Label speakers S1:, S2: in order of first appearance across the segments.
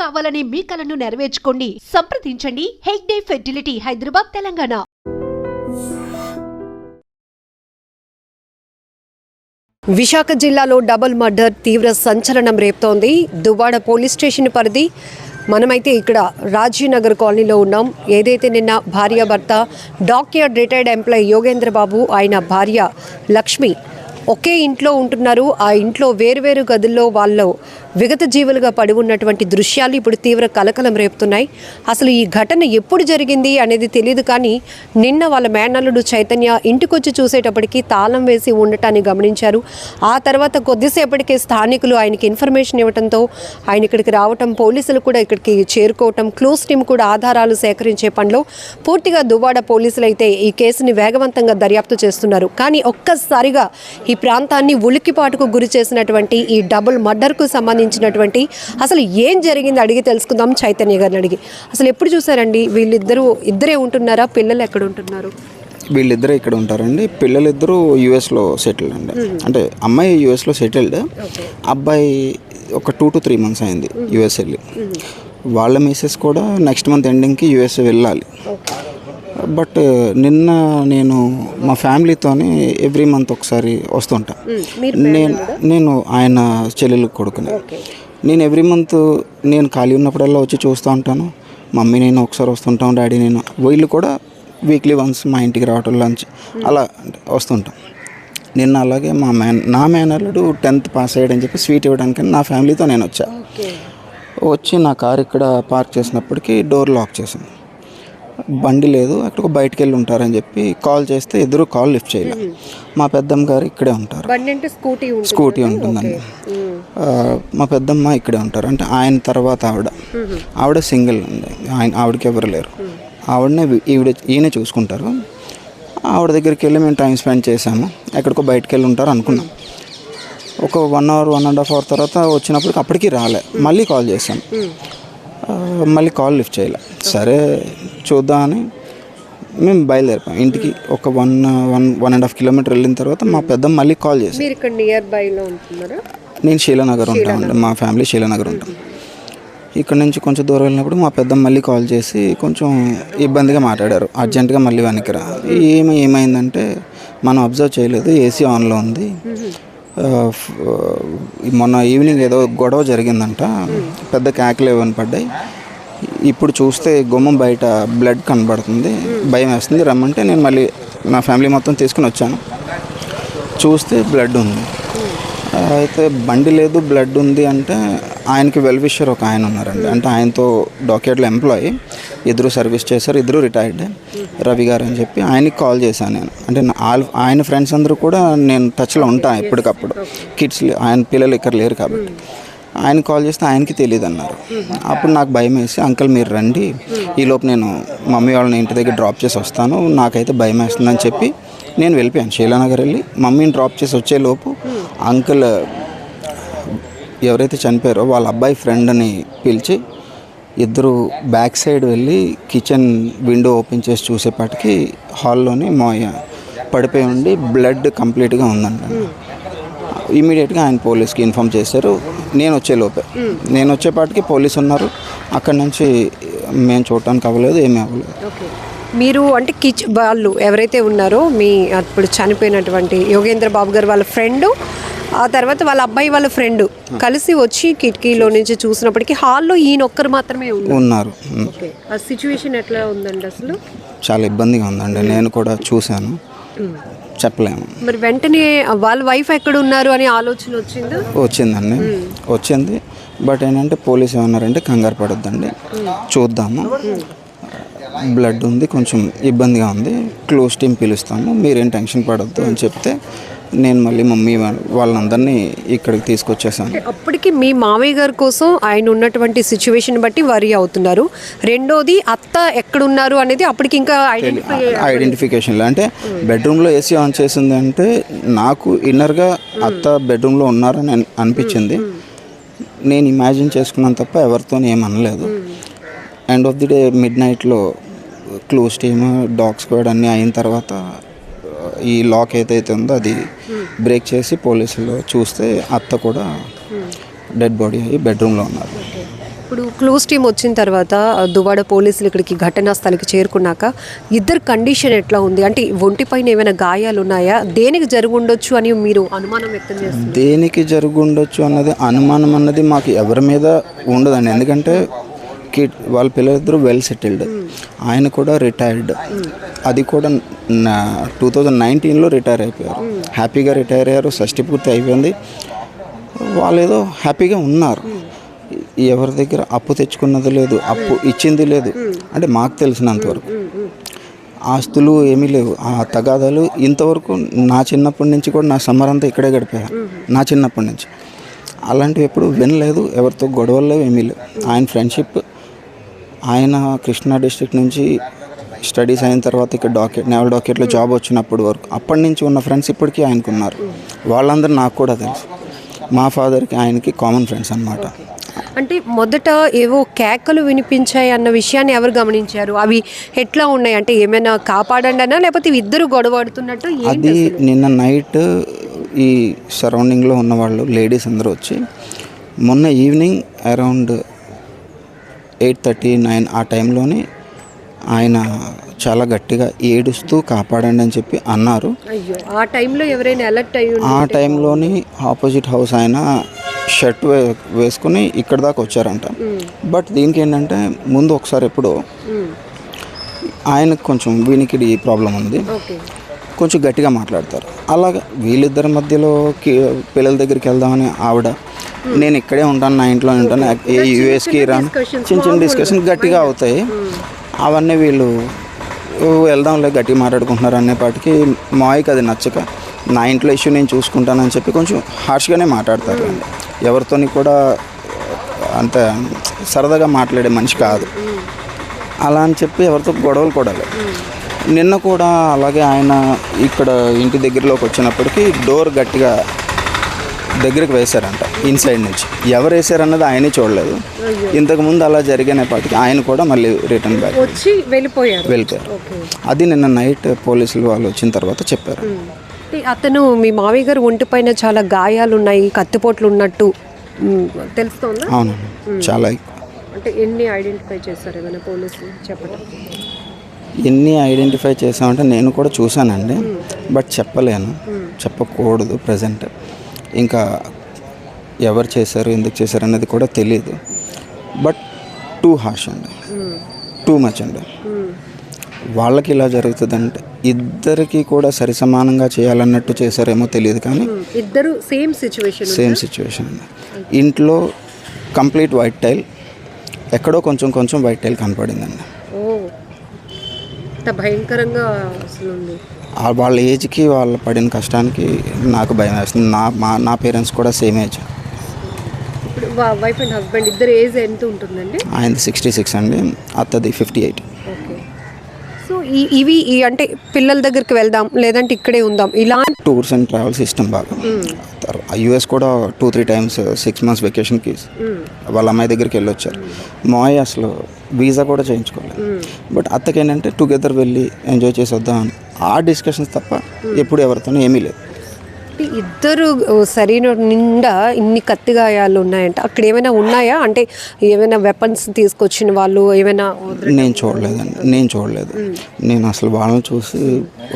S1: కావాలనే మీ కలను నెరవేర్చుకోండి. సంప్రదించండి. హెగ్డే ఫెర్టిలిటీ హైదరాబాద్ తెలంగాణ.
S2: విశాఖ జిల్లాలో డబుల్ మర్డర్ తీవ్ర సంచలనం రేపుతోంది. దువ్వాడ పోలీస్ స్టేషన్ పరిధి. మనమైతే ఇక్కడ రాజీనగర్ కాలనీలో ఉన్నాం. ఏదైతే నిన్న భార్యాభర్త dockyard retired employee Yogendra Babu ఆయన భార్య లక్ష్మి ఒకే ఇంట్లో ఉంటున్నారు. ఆ ఇంట్లో వేరువేరు గదుల్లో వాళ్ళు విగత జీవులుగా పడి ఉన్నటువంటి దృశ్యాలు ఇప్పుడు తీవ్ర కలకలం రేపుతున్నాయి. అసలు ఈ ఘటన ఎప్పుడు జరిగింది అనేది తెలియదు కానీ నిన్న వాళ్ళ మేనల్లుడు చైతన్య ఇంటికొచ్చి చూసేటప్పటికి తాళం వేసి ఉండటాన్ని గమనించారు. ఆ తర్వాత కొద్దిసేపటికే స్థానికులు ఆయనకి ఇన్ఫర్మేషన్ ఇవ్వడంతో ఆయన ఇక్కడికి రావటం పోలీసులు కూడా ఇక్కడికి చేరుకోవటం క్లోజ్ టీం కూడా ఆధారాలు సేకరించే పనిలో పూర్తిగా దువ్వాడ పోలీసులు అయితే ఈ కేసుని వేగవంతంగా దర్యాప్తు చేస్తున్నారు. కానీ ఒక్కసారిగా ఈ ప్రాంతాన్ని ఉలికిపాటుకు గురి చేసినటువంటి ఈ డబుల్ మర్డర్కు సంబంధించినటువంటి అసలు ఏం జరిగింది అడిగి తెలుసుకుందాం. చైతన్య గారిని అడిగి అసలు ఎప్పుడు చూసారండి? వీళ్ళిద్దరూ ఇద్దరే ఉంటున్నారా? పిల్లలు ఎక్కడ ఉంటున్నారు?
S3: వీళ్ళిద్దరే ఇక్కడ ఉంటారండి. పిల్లలిద్దరూ యూఎస్లో సెటిల్డ్ అండి. అంటే అమ్మాయి యూఎస్లో సెటిల్డ్ అబ్బాయి ఒక టూ టు త్రీ మంత్స్ అయింది యూఎస్ వెళ్ళి. వాళ్ళ మిసెస్ కూడా నెక్స్ట్ మంత్ ఎండింగ్కి యూఎస్ వెళ్ళాలి. బట్ నిన్న నేను మా ఫ్యామిలీతోని ఎవ్రీ మంత్ ఒకసారి వస్తుంటా. నేను నేను ఆయన చెల్లెలు కొడుకుని. నేను ఎవ్రీ మంత్ నేను ఖాళీ ఉన్నప్పుడల్లా వచ్చి చూస్తూ ఉంటాను. మమ్మీ నేను ఒకసారి వస్తుంటాం డాడీ నేను వీళ్ళు కూడా వీక్లీ వన్స్ మా ఇంటికి రావటం లంచ్ అలా వస్తుంటాం. నిన్న అలాగే మా మేన్ నా మేనల్లుడు టెన్త్ పాస్ అయ్యాడని చెప్పి స్వీట్ ఇవ్వడానికి నా ఫ్యామిలీతో నేను వచ్చా. వచ్చి నా కార్ ఇక్కడ పార్క్ చేసినప్పటికీ డోర్ లాక్ చేసింది. బండి లేదు అక్కడ బయటికి వెళ్ళి ఉంటారని చెప్పి కాల్ చేస్తే ఇద్దరు కాల్ లిఫ్ట్ చేయలేదు మా పెద్దమ్మ గారు ఇక్కడే ఉంటారు.
S2: స్కూటీ ఉంటుంది
S3: స్కూటీ ఉంటుందండి. మా పెద్దమ్మ ఇక్కడే ఉంటారు. అంటే ఆయన తర్వాత ఆవిడ. ఆవిడ సింగిల్ ఉంది ఆయన ఆవిడకి ఎవరు లేరు. ఆవిడనే ఈవిడ ఈయన చూసుకుంటారు. ఆవిడ దగ్గరికి వెళ్ళి మేము టైం స్పెండ్ చేసాము ఎక్కడికో బయటకు వెళ్ళి ఉంటారు అనుకున్నాం. ఒక one hour one and half hour తర్వాత వచ్చినప్పటికి అప్పటికి రాలే. మళ్ళీ కాల్ చేశాను ఆ, మళ్ళీ కాల్ లిఫ్ట్ చేయలే. సరే చూద్దామని మేము బయలుదేరిపోయాం. ఇంటికి ఒక one one one and half kilometre వెళ్ళిన తర్వాత మా పెద్దమ్మ మళ్ళీ కాల్ చేశాను
S2: మీరు ఇక్కడ నియర్ బైలో ఉంటున్నారా?
S3: నేను శీలానగర్ ఉంటామండి మా ఫ్యామిలీ శీలానగర్ ఉంటాం. ఇక్కడ నుంచి కొంచెం దూరం వెళ్ళినప్పుడు మా పెద్దమ్మ మళ్ళీ కాల్ చేసి కొంచెం ఇబ్బందిగా మాట్లాడారు. అర్జెంటుగా మళ్ళీ వెనక్కిరా ఏమి ఏమైందంటే మనం అబ్జర్వ్ చేయలేదు. ఏసీ ఆన్లో ఉంది. మొన్న ఈవినింగ్ ఏదో గొడవ జరిగిందంట. పెద్ద కేకలు ఏమని పడ్డాయి. ఇప్పుడు చూస్తే గుమ్మం బయట బ్లడ్ కనబడుతుంది. భయం వేస్తుంది. రమ్మంటే నేను మళ్ళీ నా ఫ్యామిలీ మొత్తం తీసుకుని వచ్చాను. చూస్తే బ్లడ్ ఉంది. అయితే బండి లేదు బ్లడ్ ఉంది అంటే ఆయనకి వెల్ విషర్ ఒక ఆయన ఉన్నారండి. అంటే ఆయనతో డాక్యుమెంట్లో ఎంప్లాయీ. ఇద్దరు సర్వీస్ చేశారు ఇద్దరు రిటైర్డ్. రవి గారు అని చెప్పి ఆయనకి కాల్ చేశాను నేను. అంటే నా- ఆయన ఫ్రెండ్స్ అందరూ కూడా నేను టచ్లో ఉంటాను ఎప్పటికప్పుడు. కిడ్స్ ఆయన పిల్లలు ఇక్కడ లేరు కాబట్టి. ఆయన కాల్ చేస్తే ఆయనకి తెలియదు అన్నారు. అప్పుడు నాకు భయం వేసి అంకుల్ మీరు రండి. ఈలోపు నేను మమ్మీ వాళ్ళని ఇంటి దగ్గర డ్రాప్ చేసి వస్తాను. నాకైతే భయం వేస్తుందని చెప్పి నేను వెళ్ళిపోయాను. శీలానగర్ వెళ్ళి మమ్మీని డ్రాప్ చేసి వచ్చేలోపు అంకుల్ ఎవరైతే చనిపోయారో వాళ్ళ అబ్బాయి ఫ్రెండ్ని పిలిచి ఇద్దరు బ్యాక్ సైడ్ వెళ్ళి కిచెన్ విండో ఓపెన్ చేసి చూసేపాటికి హాల్లోని మోయ పడిపోయి ఉండి బ్లడ్ కంప్లీట్గా ఉందండి ఇమీడియట్గా ఆయన పోలీస్కి ఇన్ఫామ్ చేశారు. నేను వచ్చేలోపే నేను వచ్చేపాటికి పోలీస్ ఉన్నారు. అక్కడ నుంచి మేము చూడటానికి అవ్వలేదు ఏమీ అవ్వలేదు.
S2: మీరు అంటే కిచ్ వాళ్ళు ఎవరైతే ఉన్నారో మీ అప్పుడు చనిపోయినటువంటి యోగేంద్ర బాబు గారు వాళ్ళ ఫ్రెండ్ ఆ తర్వాత వాళ్ళ అబ్బాయి వాళ్ళ ఫ్రెండ్ కలిసి వచ్చి కిటికీలో నుంచి చూసినప్పటికీ హాల్లో ఈయన ఒక్కరు మాత్రమే ఉన్నారు. ఆ సిచ్యువేషన్ ఎట్లా ఉందండి అసలు?
S3: చాలా ఇబ్బందిగా ఉందండి. నేను కూడా చూశాను. చెప్పలేము.
S2: మరి వెంటనే వాళ్ళ వైఫ్ ఎక్కడ ఉన్నారు అని ఆలోచన వచ్చిందా?
S3: వచ్చిందండి. వచ్చింది. బట్ ఏంటంటే పోలీస్ ఏమన్నారంటే కంగారు పడొద్దండి. చూద్దాము. బ్లడ్ ఉంది కొంచెం ఇబ్బందిగా ఉంది. క్లోజ్ టీం పిలుస్తాము. మీరేం టెన్షన్ పడొద్దు అని చెప్తే నేను మళ్ళీ మమ్మీ వాళ్ళ- వాళ్ళందరినీ ఇక్కడికి తీసుకొచ్చేసాను.
S2: అప్పటికి మీ మామయ్య గారి కోసం ఆయన ఉన్నటువంటి సిచ్యువేషన్ బట్టి వరి అవుతున్నారు. రెండోది అత్త ఎక్కడున్నారు అనేది అప్పటికి ఇంకా ఐడెంటిఫై
S3: ఐడెంటిఫికేషన్లో అంటే బెడ్రూమ్లో ఏసీ ఆన్ చేసింది అంటే నాకు ఇన్నర్గా అత్త బెడ్రూమ్లో ఉన్నారని అన్- అనిపించింది. నేను ఇమాజిన్ చేసుకున్నాను తప్ప ఎవరితో ఏమనలేదు end of the day mid నైట్లో క్లోజ్ టీమ్ డాగ్ స్క్వాడ్ అన్నీ అయిన తర్వాత ఈ లాక్ ఏదైతే ఉందో అది బ్రేక్ చేసి పోలీసులు చూస్తే అత్త కూడా డెడ్ బాడీ అయ్యి బెడ్రూమ్లో ఉన్నారు.
S2: ఇప్పుడు క్లూస్ టీం వచ్చిన తర్వాత ఆ, దువ్వాడ పోలీసులు ఇక్కడికి ఘటనా స్థలికి చేరుకున్నాక ఇద్దరు కండిషన్ ఎట్లా ఉంది? అంటే ఒంటిపైన ఏమైనా గాయాలు ఉన్నాయా? దేనికి జరిగి ఉండొచ్చు అని మీరు అనుమానం వ్యక్తం చేస్తారు
S3: దేనికి జరుగుండొచ్చు అన్నది అనుమానం అన్నది మాకు ఎవరి మీద ఉండదండి. ఎందుకంటే కిడ్ వాళ్ళ పిల్లలిద్దరూ వెల్ సెటిల్డ్. ఆయన కూడా రిటైర్డ్. అది కూడా టూ థౌజండ్ నైన్టీన్లో రిటైర్ అయిపోయారు. హ్యాపీగా రిటైర్ అయ్యారు. షష్టి పూర్తి అయిపోయింది. వాళ్ళు ఏదో హ్యాపీగా ఉన్నారు. ఎవరి దగ్గర అప్పు తెచ్చుకున్నది లేదు అప్పు ఇచ్చింది లేదు. అంటే మాకు తెలిసినంతవరకు ఆస్తులు ఏమీ లేవు. ఆ తగాదాలు ఇంతవరకు నా చిన్నప్పటి నుంచి కూడా నా సమ్మర్ అంతా ఇక్కడే గడిపాను నా చిన్నప్పటి నుంచి. అలాంటివి ఎప్పుడు వినలేదు. ఎవరితో గొడవలు లేవు ఏమీ లేవు. ఆయన ఫ్రెండ్షిప్ ఆయన కృష్ణా డిస్ట్రిక్ట్ నుంచి స్టడీస్ అయిన తర్వాత ఇక్కడ డాకెట్ నేవల్ డాకెట్లో జాబ్ వచ్చినప్పుడు వరకు అప్పటి నుంచి ఉన్న ఫ్రెండ్స్ ఇప్పటికీ ఆయనకు ఉన్నారు వాళ్ళందరూ నాకు కూడా తెలుసు. మా ఫాదర్కి ఆయనకి కామన్ ఫ్రెండ్స్ అన్నమాట.
S2: అంటే మొదట ఏవో కేకలు వినిపించాయి అన్న విషయాన్ని ఎవరు గమనించారు? అవి ఎట్లా ఉన్నాయి? అంటే ఏమైనా కాపాడండి అన్నా లేకపోతే ఇద్దరు గొడవడుతున్నట్టు
S3: అది నిన్న నైట్ ఈ సరౌండింగ్లో ఉన్న వాళ్ళు లేడీస్ అందరూ వచ్చి మొన్న evening around eight thirty nine ఆ టైంలోని ఆయన చాలా గట్టిగా ఏడుస్తూ కాపాడండి అని చెప్పి అన్నారు.
S2: ఆ టైంలో ఎవరైనా అలర్ట్ అయ్యి
S3: ఆ టైంలోని ఆపోజిట్ హౌస్ ఆయన షర్ట్ వే వేసుకుని ఇక్కడ దాకా వచ్చారంట. బట్ దీనికి ఏంటంటే ముందు ఒకసారి ఎప్పుడో ఆయనకు కొంచెం వీనికిడి ప్రాబ్లం ఉంది. కొంచెం గట్టిగా మాట్లాడతారు. అలాగా వీళ్ళిద్దరి మధ్యలో పిల్లల దగ్గరికి వెళ్దామని ఆవిడ నేను ఇక్కడే ఉంటాను నా ఇంట్లో ఉంటాను ఏ యూఎస్కి రాను. చిన్న చిన్న డిస్కషన్ గట్టిగా అవుతాయి. అవన్నీ వీళ్ళు "ఓ, వెళ్దాంలే గట్టిగా మాట్లాడుకుంటున్నారు అనేపాటికి మాయకి అది నచ్చక నా ఇంట్లో ఇష్యూ నేను చూసుకుంటానని చెప్పి కొంచెం హార్ష్గానే మాట్లాడతారు. అండి ఎవరితోని కూడా అంత సరదాగా మాట్లాడే మనిషి కాదు. అలా అని చెప్పి ఎవరితో గొడవలు కూడా లేవు నిన్న కూడా అలాగే ఆయన ఇక్కడ ఇంటి దగ్గరలోకి వచ్చినప్పటికీ డోర్ గట్టిగా దగ్గరికి వేశారంట ఇన్సైడ్ నుంచి. ఎవరు వేశారన్నది ఆయనే చూడలేదు. ఇంతకుముందు అలా జరిగినప్పటికీ ఆయన కూడా మళ్ళీ రిటర్న్ బ్యాక్
S2: వచ్చి వెళ్ళిపోయారు.
S3: వెళ్ళిపోయారు. అది నిన్న నైట్ పోలీసులు వాళ్ళు వచ్చిన తర్వాత చెప్పారు.
S2: అతను మీ మావయ్య గారు ఒంటిపైన చాలా గాయాలు ఉన్నాయి కత్తిపోట్లు ఉన్నట్టు తెలుస్తోందా?
S3: అవునండి. చాలా
S2: అంటే ఎన్ని ఐడెంటిఫై చేశారు ఏమైనా పోలీసులు చెప్పడం
S3: ఎన్ని ఐడెంటిఫై చేసామంటే నేను కూడా చూశానండి బట్ చెప్పలేను. చెప్పకూడదు ప్రజెంట్. ఇంకా ఎవరు చేశారు ఎందుకు చేశారు అనేది కూడా తెలియదు బట్ టూ హార్ష్ అండి. టూ మచ్ అండి. వాళ్ళకి ఇలా జరుగుతుందంటే ఇద్దరికి కూడా సరిసమానంగా చేయాలన్నట్టు చేశారేమో తెలియదు కానీ
S2: ఇద్దరు సేమ్ సిచ్యువేషన్
S3: సేమ్ సిచ్యువేషన్ అండి. ఇంట్లో కంప్లీట్ వైట్ టైల్ ఎక్కడో కొంచెం కొంచెం వైట్ టైల్ కనపడిందండి.
S2: అంత భయంకరంగా అసలు ఉంది
S3: వాళ్ళ ఏజ్కి వాళ్ళు పడిన కష్టానికి నాకు భయం వేస్తుంది. నా మా నా పేరెంట్స్ కూడా సేమ్ ఏజ్.
S2: ఇప్పుడు వైఫ్ అండ్ హస్బెండ్ ఇద్దరు ఏజ్ ఎంత ఉంటుందండి?
S3: ఆయనది సిక్స్టీ సిక్స్ అండి అత్తది ఫిఫ్టీ ఎయిట్.
S2: సో ఈ ఇవి ఈ అంటే పిల్లల దగ్గరికి వెళ్దాం లేదంటే ఇక్కడే ఉందాం. ఇలాంటి
S3: టూర్స్ అండ్ ట్రావెల్స్ ఇష్టం బాగా. యూఎస్ కూడా two three times six months వెకేషన్కి వాళ్ళ అమ్మాయి దగ్గరికి వెళ్ళొచ్చారు. మాయ్ అసలు వీసా కూడా చేయించుకోలేదు. బట్ అత్తకి ఏంటంటే టుగెదర్ వెళ్ళి ఎంజాయ్ చేసి వద్దాం అని. ఆ డిస్కషన్స్ తప్ప ఎప్పుడు ఎవరితోనూ ఏమీ లేదు.
S2: అంటే ఇద్దరు శరీరం నిండా ఇన్ని కత్తి గాయాలు ఉన్నాయంటే. అక్కడ ఏమైనా ఉన్నాయా? అంటే ఏమైనా వెపన్స్ తీసుకొచ్చిన వాళ్ళు ఏమైనా
S3: నేను చూడలేదండి. నేను చూడలేదు. నేను అసలు వాళ్ళని చూసి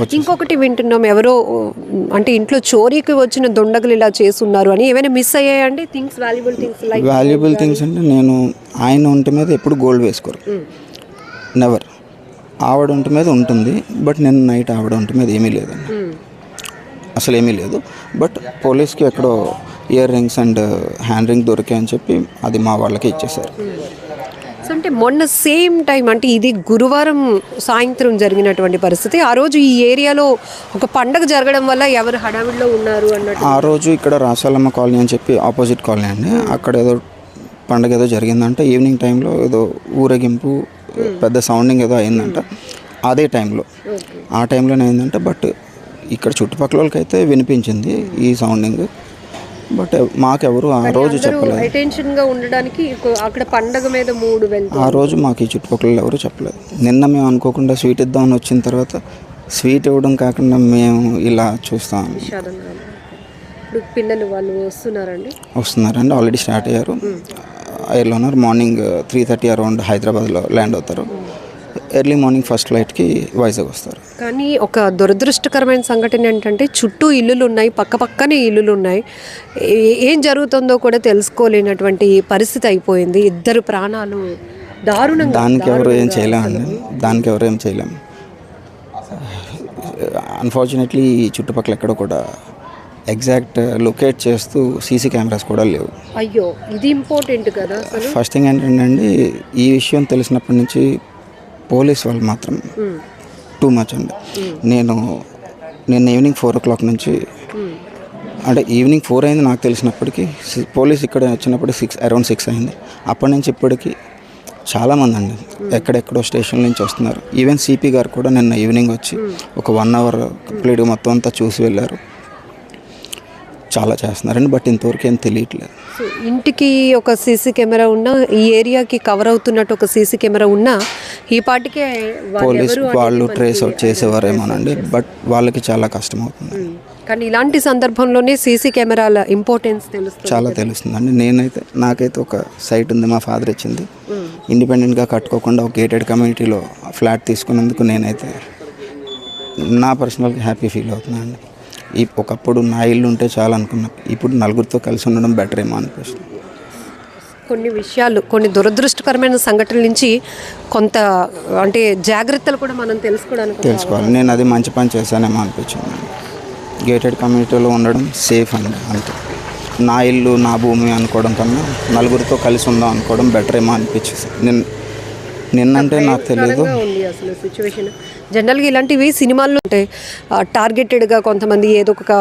S3: వచ్చి
S2: ఇంకొకటి వింటున్నాం. ఎవరో అంటే ఇంట్లో చోరీకి వచ్చిన దొండగలు ఇలా చేస్తున్నారు అని. ఏమైనా మిస్ అయ్యాయండి? Things valuable things like
S3: valuable things అంటే నేను ఆయన ఒంటి మీద ఎప్పుడు గోల్డ్ వేసుకోరు. నెవర్ ఆవిడ ఒంటి మీద ఉంటుంది బట్ నేను నైట్ ఆవిడ ఒంటి మీద ఏమీ లేదండి. అసలు ఏమీ లేదు. బట్ పోలీస్కి ఎక్కడో ear rings and hand ring దొరికాయని చెప్పి అది మా వాళ్ళకి ఇచ్చేసారు
S2: సో అంటే మొన్న సేమ్ టైం అంటే ఇది గురువారం సాయంత్రం జరిగినటువంటి పరిస్థితి. ఆ రోజు ఈ ఏరియాలో ఒక పండగ జరగడం వల్ల ఎవరు హడావిడిలో ఉన్నారు అన్నట్టు?
S3: ఆ రోజు ఇక్కడ రాసాలమ్మ కాలనీ అని చెప్పి ఆపోజిట్ కాలనీ అండి. అక్కడ ఏదో పండగ ఏదో జరిగిందంట. ఈవినింగ్ టైంలో ఏదో ఊరేగింపు పెద్ద సౌండింగ్ ఏదో అయిందంట. అదే టైంలో. ఆ టైంలోనే అయిందంట. బట్ ఇక్కడ చుట్టుపక్కల వాళ్ళకైతే వినిపించింది ఈ సౌండింగ్. బట్ మాకెవరు ఆ రోజు చెప్పలేదు.
S2: అటెన్షన్గా ఉండడానికి అక్కడ పండగ మీద మూడు
S3: ఆ రోజు మాకు ఈ చుట్టుపక్కల ఎవరు చెప్పలేదు. నిన్న మేము అనుకోకుండా స్వీట్ ఇద్దామని వచ్చిన తర్వాత స్వీట్ ఇవ్వడం కాకుండా మేము ఇలా చూస్తాం.
S2: ఇప్పుడు పిల్లలు వాళ్ళు వస్తున్నారండి?
S3: వస్తున్నారండి. ఆల్రెడీ స్టార్ట్ అయ్యారు. ఎయిర్లో ఉన్నారు మార్నింగ్ త్రీ థర్టీ అరౌండ్ హైదరాబాద్లో ల్యాండ్ అవుతారు. ఎర్లీ మార్నింగ్ ఫస్ట్ ఫ్లైట్కి వైజాగ్ వస్తారు.
S2: కానీ ఒక దురదృష్టకరమైన సంఘటన ఏంటంటే చుట్టూ ఇల్లులు ఉన్నాయి పక్క పక్కనే ఇల్లులు ఉన్నాయి ఏ- జరుగుతుందో కూడా తెలుసుకోలేనటువంటి పరిస్థితి అయిపోయింది. ఇద్దరు ప్రాణాలు దారుణంగా
S3: దానికి ఎవరు ఏం చేయలేమండి దానికి ఎవరు ఏం చేయలేము అన్ఫార్చునేట్లీ ఈ చుట్టుపక్కల ఎక్కడ కూడా ఎగ్జాక్ట్ లొకేట్ చేస్తూ సీసీ కెమెరాస్ కూడా లేవు.
S2: అయ్యో ఇది ఇంపార్టెంట్ కదా
S3: ఫస్ట్ థింగ్ ఏంటంటే ఈ విషయం తెలిసినప్పటి నుంచి పోలీస్ వాళ్ళు మాత్రం టూ మచ్ అండి. నేను నిన్న ఈవినింగ్ ఫోర్ ఓ క్లాక్ నుంచి అంటే ఈవినింగ్ ఫోర్ అయింది నాకు తెలిసినప్పటికీ పోలీస్ ఇక్కడ వచ్చినప్పుడు సిక్స్ అరౌండ్ సిక్స్ అయింది. అప్పటి నుంచి ఇప్పటికి చాలామంది అండి ఎక్కడెక్కడో స్టేషన్ నుంచి వస్తున్నారు. ఈవెన్ సిపి గారు కూడా నిన్న ఈవినింగ్ వచ్చి ఒక వన్ అవర్ కంప్లీట్గా మొత్తం అంతా చూసి వెళ్ళారు. చాలా చేస్తున్నారండి బట్ ఇంతవరకు ఏం తెలియట్లేదు.
S2: సో ఇంటికి ఒక సీసీ కెమెరా ఉన్నా ఈ ఏరియాకి కవర్ అవుతున్నట్టు ఒక సీసీ కెమెరా ఉన్నా ఈ పాటికే
S3: పోలీస్ వాళ్ళు ట్రేస్ అవుట్ చేసేవారేమోనండి బట్ వాళ్ళకి చాలా కష్టం అవుతుంది.
S2: కానీ ఇలాంటి సందర్భంలోనే సీసీ కెమెరాల ఇంపార్టెన్స్ తెలుస్తుంది
S3: చాలా తెలుస్తుందండి. నేనైతే నాకైతే ఒక సైట్ ఉంది మా ఫాదర్ ఇచ్చింది. ఇండిపెండెంట్గా కట్టుకోకుండా ఒక గేటెడ్ కమ్యూనిటీలో ఫ్లాట్ తీసుకున్నందుకు నేనైతే నా పర్సనల్గా హ్యాపీ ఫీల్ అవుతున్నానండి ఈ ఒకప్పుడు నా ఇల్లు ఉంటే చాలా అనుకున్నా. ఇప్పుడు నలుగురితో కలిసి ఉండడం బెటర్ ఏమో అనిపిస్తుంది.
S2: కొన్ని విషయాలు కొన్ని దురదృష్టకరమైన సంఘటనల నుంచి కొంత అంటే జాగ్రత్తలు కూడా మనం తెలుసుకోవడానికి
S3: తెలుసుకోవాలి. నేను అది మంచి పని చేశానేమో అనిపించింది. గేటెడ్ కమ్యూనిటీలో ఉండడం సేఫ్ అండి అంతే. నా ఇల్లు నా భూమి అనుకోవడం కన్నా నలుగురితో కలిసి ఉందాం అనుకోవడం బెటర్ ఏమో అనిపించేసి నిన్న నిన్నంటే నాకు తెలియదు
S2: జనరల్గా ఇలాంటివి సినిమాల్లో ఉంటాయి టార్గెటెడ్గా కొంతమంది ఏదో ఒక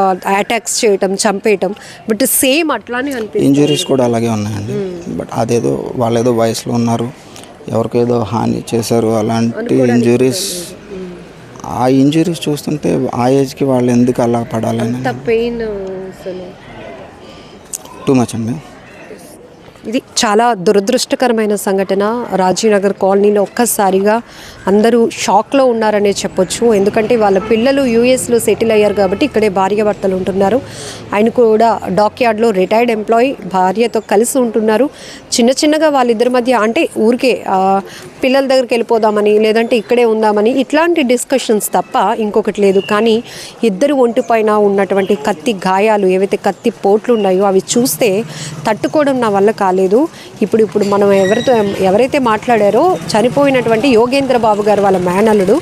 S2: అటాక్స్ చేయటం చంపేయటం బట్ సేమ్ అట్లానే అనిపిస్తుంది.
S3: ఇంజురీస్ కూడా అలాగే ఉన్నాయండి. బట్ అదేదో వాళ్ళు ఏదో వయసులో ఉన్నారు ఎవరికేదో హాని చేశారు అలాంటి ఇంజురీస్ ఆ ఇంజురీస్ చూస్తుంటే ఆ ఏజ్కి వాళ్ళు ఎందుకు అలా పడాలని?
S2: పెయిన్
S3: టూ మచ్ అండి.
S2: ఇది చాలా దురదృష్టకరమైన సంఘటన. రాజీనగర్ కాలనీలో ఒక్కసారిగా అందరూ షాక్లో ఉన్నారనే చెప్పొచ్చు. ఎందుకంటే వాళ్ళ పిల్లలు యూఎస్లో సెటిల్ అయ్యారు కాబట్టి ఇక్కడే భార్యాభర్తలు ఉంటున్నారు. ఆయన కూడా డాక్యార్డ్లో రిటైర్డ్ ఎంప్లాయీ భార్యతో కలిసి ఉంటున్నారు. చిన్న చిన్నగా వాళ్ళిద్దరి మధ్య అంటే ఊరికే పిల్లల దగ్గరికి వెళ్ళిపోదామని లేదంటే ఇక్కడే ఉందామని ఇట్లాంటి డిస్కషన్స్ తప్ప ఇంకొకటి లేదు. కానీ ఇద్దరు ఒంటి పైన ఉన్నటువంటి కత్తి గాయాలు ఏవైతే కత్తి పోట్లు ఉన్నాయో అవి చూస్తే తట్టుకోవడం నా వల్ల కాలేదు. ఇప్పుడు ఇప్పుడు మనం ఎవరితో ఎవరైతే మాట్లాడారో చనిపోయినటువంటి యోగేంద్ర బాబు గారు వాళ్ళ మేనల్లుడు.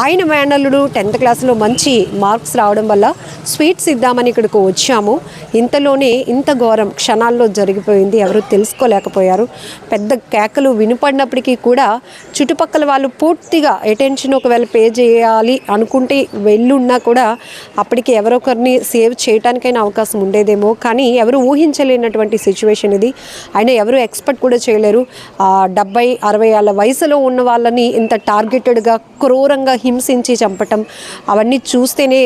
S2: ఆయన మేనల్లుడు టెన్త్ క్లాస్లో మంచి మార్క్స్ రావడం వల్ల స్వీట్స్ ఇద్దామని ఇక్కడికి వచ్చాము. ఇంతలోనే ఇంత ఘోరం క్షణాల్లో జరిగిపోయింది. ఎవరు తెలుసుకోలేకపోయారు. పెద్ద కేకలు వినపడినప్పటికీ కూడా చుట్టుపక్కల వాళ్ళు పూర్తిగా అటెన్షన్ ఒకవేళ పే చేయాలి అనుకుంటే వెళ్ళున్నా కూడా అప్పటికి ఎవరొకరిని సేవ్ చేయడానికైనా అవకాశం ఉండేదేమో. కానీ ఎవరు ఊహించలేనటువంటి సిచ్యువేషన్ ఇది. ఆయన ఎవరు ఎక్స్పెక్ట్ కూడా చేయలేరు. డెబ్బై అరవై ఏళ్ళ వయసులో ఉన్న వాళ్ళని ఇంత టార్గెటెడ్గా క్రూరంగా హింసించి చంపటం అవన్నీ చూస్తేనే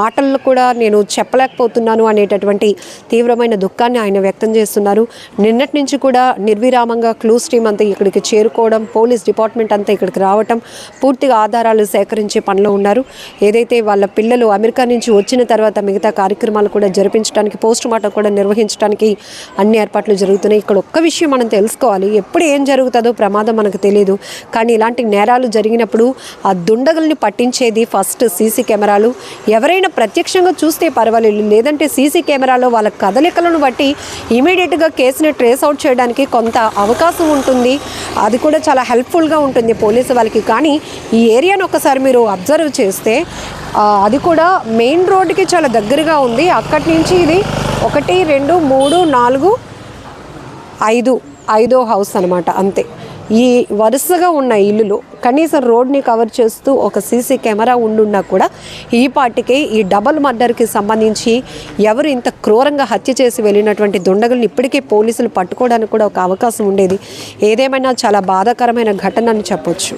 S2: మాటల్లో కూడా నేను చెప్పలేకపోతున్నాను అనేటటువంటి తీవ్రమైన దుఃఖాన్ని ఆయన వ్యక్తం చేస్తున్నారు. నిన్నటి నుంచి కూడా నిర్విరామంగా క్లూస్ టీమ్ అంతా ఇక్కడికి చేరుకోవడం పోలీస్ డిపార్ట్మెంట్ అంతా ఇక్కడికి రావటం పూర్తిగా ఆధారాలు సేకరించే పనిలో ఉన్నారు. ఏదైతే వాళ్ళ పిల్లలు అమెరికా నుంచి వచ్చిన తర్వాత మిగతా కార్యక్రమాలు కూడా జరిపించడానికి పోస్ట్ మార్టం కూడా నిర్వహించడానికి అన్ని ఏర్పాట్లు జరుగుతున్నాయి. ఇక్కడ ఒక్క విషయం మనం తెలుసుకోవాలి. ఎప్పుడు ఏం జరుగుతుందో ప్రమాదం మనకు తెలియదు కానీ ఇలాంటి నేరాలు జరిగినప్పుడు ఆ దుండగుల్ని పట్టించేది ఫస్ట్ సీసీ కెమెరాలు. ఎవరైనా ప్రత్యక్షంగా చూస్తే పర్వాలేదు. లేదంటే సీసీ కెమెరాలో వాళ్ళ కదలికలను బట్టి ఇమీడియట్గా కేసుని ట్రేస్ అవుట్ చేయడానికి కొంత అవకాశం ఉంటుంది. అది కూడా చాలా హెల్ప్ఫుల్గా ఉంటుంది పోలీసు వాళ్ళకి. కానీ ఈ ఏరియాను ఒకసారి మీరు అబ్జర్వ్ చేస్తే అది కూడా మెయిన్ రోడ్డుకి చాలా దగ్గరగా ఉంది. అక్కడి నుంచి ఇది ఒకటి రెండు మూడు నాలుగు ఐదు ఐదో హౌస్ అనమాట అంతే. ఈ వరుసగా ఉన్న ఇల్లులు కనీసం రోడ్ని కవర్ చేస్తూ ఒక సీసీ కెమెరా ఉండున్నా కూడా ఈ పాటికే ఈ డబల్ మర్డర్కి సంబంధించి ఎవరు ఇంత క్రూరంగా హత్య చేసి వెళ్ళినటువంటి దుండగులను ఇప్పటికే పోలీసులు పట్టుకోవడానికి కూడా ఒక అవకాశం ఉండేది. ఏదేమైనా చాలా బాధాకరమైన ఘటన అని చెప్పొచ్చు.